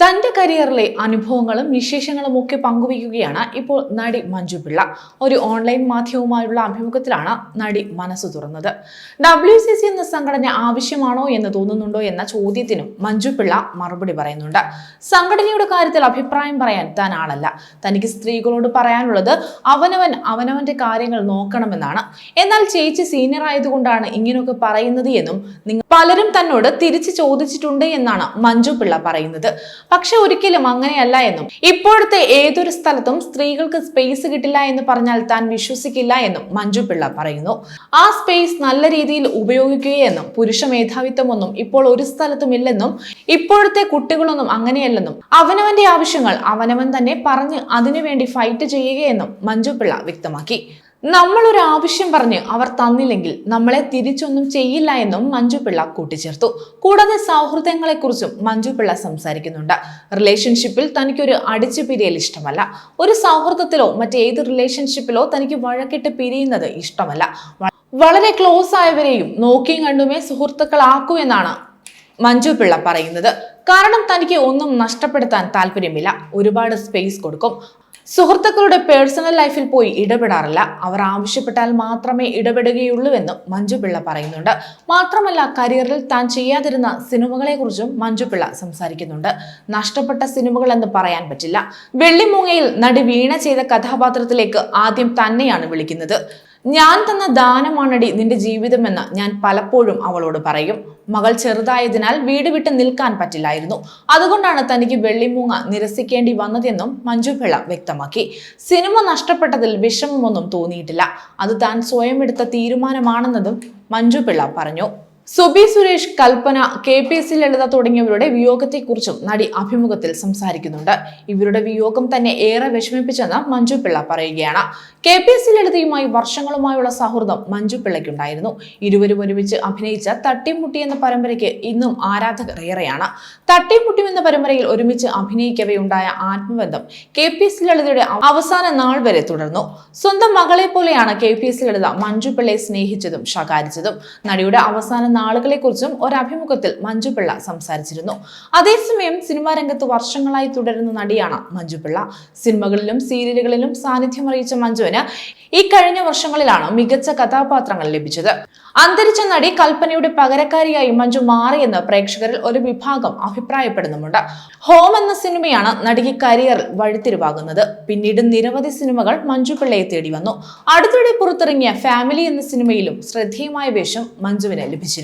തന്റെ കരിയറിലെ അനുഭവങ്ങളും വിശേഷങ്ങളും ഒക്കെ പങ്കുവയ്ക്കുകയാണ് ഇപ്പോൾ നടി മഞ്ജു പിള്ള. ഒരു ഓൺലൈൻ മാധ്യമവുമായുള്ള അഭിമുഖത്തിലാണ് നടി മനസ്സ് തുറന്നത്. ഡബ്ല്യു സി സി എന്ന സംഘടന ആവശ്യമാണോ എന്ന് തോന്നുന്നുണ്ടോ എന്ന ചോദ്യത്തിനും മഞ്ജു പിള്ള മറുപടി പറയുന്നുണ്ട്. സംഘടനയുടെ കാര്യത്തിൽ അഭിപ്രായം പറയാൻ താൻ ആളല്ല. തനിക്ക് സ്ത്രീകളോട് പറയാനുള്ളത് അവനവൻ അവനവന്റെ കാര്യങ്ങൾ നോക്കണമെന്നാണ്. എന്നാൽ ചേച്ചി സീനിയർ ആയതുകൊണ്ടാണ് ഇങ്ങനെയൊക്കെ പറയുന്നത് എന്നും പലരും തന്നോട് തിരിച്ചു ചോദിച്ചിട്ടുണ്ട് എന്നാണ് മഞ്ജു പിള്ള പറയുന്നത്. പക്ഷെ ഒരിക്കലും അങ്ങനെയല്ല എന്നും. ഇപ്പോഴത്തെ ഏതൊരു സ്ഥലത്തും സ്ത്രീകൾക്ക് സ്പേസ് കിട്ടില്ല എന്ന് പറഞ്ഞാൽ താൻ വിശ്വസിക്കില്ല എന്നും മഞ്ജു പിള്ള പറയുന്നു. ആ സ്പേസ് നല്ല രീതിയിൽ ഉപയോഗിക്കുകയെന്നും പുരുഷ മേധാവിത്വമൊന്നും ഇപ്പോൾ ഒരു സ്ഥലത്തും ഇല്ലെന്നും ഇപ്പോഴത്തെ കുട്ടികളൊന്നും അങ്ങനെയല്ലെന്നും അവനവന്റെ ആവശ്യങ്ങൾ അവനവൻ തന്നെ പറഞ്ഞ് അതിനുവേണ്ടി ഫൈറ്റ് ചെയ്യുകയെന്നും മഞ്ജു പിള്ള വ്യക്തമാക്കി. നമ്മൾ ഒരു ആവശ്യം പറഞ്ഞ് അവർ തന്നില്ലെങ്കിൽ നമ്മളെ തിരിച്ചൊന്നും ചെയ്യില്ല എന്നും മഞ്ജു പിള്ള കൂട്ടിച്ചേർത്തു. കൂടാതെ സൗഹൃദങ്ങളെക്കുറിച്ചും മഞ്ജു പിള്ള സംസാരിക്കുന്നുണ്ട്. റിലേഷൻഷിപ്പിൽ തനിക്കൊരു അടിച്ചു പിരിയൽ ഇഷ്ടമല്ല. ഒരു സൗഹൃദത്തിലോ മറ്റേത് റിലേഷൻഷിപ്പിലോ തനിക്ക് വഴക്കിട്ട് പിരിയുന്നത് ഇഷ്ടമല്ല. വളരെ ക്ലോസ് ആയവരെയും നോക്കിയും കണ്ടുമേ സുഹൃത്തുക്കളാക്കൂ എന്നാണ് മഞ്ജു പിള്ള പറയുന്നത്. കാരണം തനിക്ക് ഒന്നും നഷ്ടപ്പെടുത്താൻ താല്പര്യമില്ല. ഒരുപാട് സ്പേസ് കൊടുക്കും. സുഹൃത്തുക്കളുടെ പേഴ്സണൽ ലൈഫിൽ പോയി ഇടപെടാറില്ല. അവർ ആവശ്യപ്പെട്ടാൽ മാത്രമേ ഇടപെടുകയുള്ളൂവെന്നും മഞ്ജുപിള്ള പറയുന്നുണ്ട്. മാത്രമല്ല കരിയറിൽ താൻ ചെയ്യാതിരുന്ന സിനിമകളെക്കുറിച്ചും മഞ്ജുപിള്ള സംസാരിക്കുന്നുണ്ട്. നഷ്ടപ്പെട്ട സിനിമകൾ എന്ന് പറയാൻ പറ്റില്ല. വെള്ളിമൂങ്ങയിൽ നടി വീണ ചെയ്ത കഥാപാത്രത്തിലേക്ക് ആദ്യം തന്നെയാണ് വിളിക്കുന്നത്. ഞാൻ തന്ന ദാനമാണടി നിന്റെ ജീവിതമെന്ന് ഞാൻ പലപ്പോഴും അവളോട് പറയും. മകൾ ചെറുതായതിനാൽ വീട് വിട്ട് നിൽക്കാൻ പറ്റില്ലായിരുന്നു. അതുകൊണ്ടാണ് തനിക്ക് വെള്ളിമൂങ്ങ നിരസിക്കേണ്ടി വന്നതെന്നും മഞ്ജു പിള്ള വ്യക്തമാക്കി. സിനിമ നഷ്ടപ്പെട്ടതിൽ വിഷമമൊന്നും തോന്നിയിട്ടില്ല. അത് താൻ സ്വയം എടുത്ത തീരുമാനമാണെന്നതും മഞ്ജു പിള്ള പറഞ്ഞു. Subi Suresh Kalpana K P C Lalitha തുടങ്ങിയവരുടെ വിയോഗത്തെക്കുറിച്ചും നടി അഭിമുഖത്തിൽ സംസാരിക്കുന്നുണ്ട്. ഇവരുടെ വിയോഗം തന്നെ ഏറെ വിഷമിപ്പിച്ചെന്ന് മഞ്ജു പിള്ള പറയുകയാണ്. കെ പി സി ലളിതയുമായി വർഷങ്ങളുമായുള്ള സൗഹൃദം മഞ്ജു പിള്ളയ്ക്കുണ്ടായിരുന്നു. ഇരുവരും ഒരുമിച്ച് അഭിനയിച്ച തട്ടിമുട്ടി എന്ന പരമ്പരയ്ക്ക് ഇന്നും ആരാധകർ ഏറെയാണ്. തട്ടിമുട്ടി എന്ന പരമ്പരയിൽ ഒരുമിച്ച് അഭിനയിക്കവേ ഉണ്ടായ ആത്മബന്ധം കെ പി സി ലളിതയുടെ അവസാന നാൾ വരെ തുടർന്നു. സ്വന്തം മകളെ പോലെയാണ് K P C Lalitha Manju പിള്ളയെ സ്നേഹിച്ചതും ശകാരിച്ചതും. നടിയുടെ അവസാന നാളുകളെക്കുറിച്ചും ഒരഭിമുഖത്തിൽ മഞ്ജുപിള്ള സംസാരിച്ചിരുന്നു. അതേസമയം സിനിമാ രംഗത്ത് വർഷങ്ങളായി തുടരുന്ന നടിയാണ് മഞ്ജുപിള്ള സിനിമകളിലും സീരിയലുകളിലും സാന്നിധ്യം അറിയിച്ച മഞ്ജുവിന് ഈ കഴിഞ്ഞ വർഷങ്ങളിലാണ് മികച്ച കഥാപാത്രങ്ങൾ ലഭിച്ചത്. അന്തരിച്ച നടി കൽപ്പനയുടെ പകരക്കാരിയായി മഞ്ജു മാറിയെന്ന് പ്രേക്ഷകരിൽ ഒരു വിഭാഗം അഭിപ്രായപ്പെടുന്നുമുണ്ട്. ഹോം എന്ന സിനിമയാണ് നടിക്ക് കരിയറിൽ വഴിത്തിരിവാകുന്നത്. പിന്നീട് നിരവധി സിനിമകൾ മഞ്ജു പിള്ളയെ തേടി വന്നു. അടുത്തിടെ പുറത്തിറങ്ങിയ ഫാമിലി എന്ന സിനിമയിലും ശ്രദ്ധേയമായ വേഷം മഞ്ജുവിന് ലഭിച്ചിരുന്നു.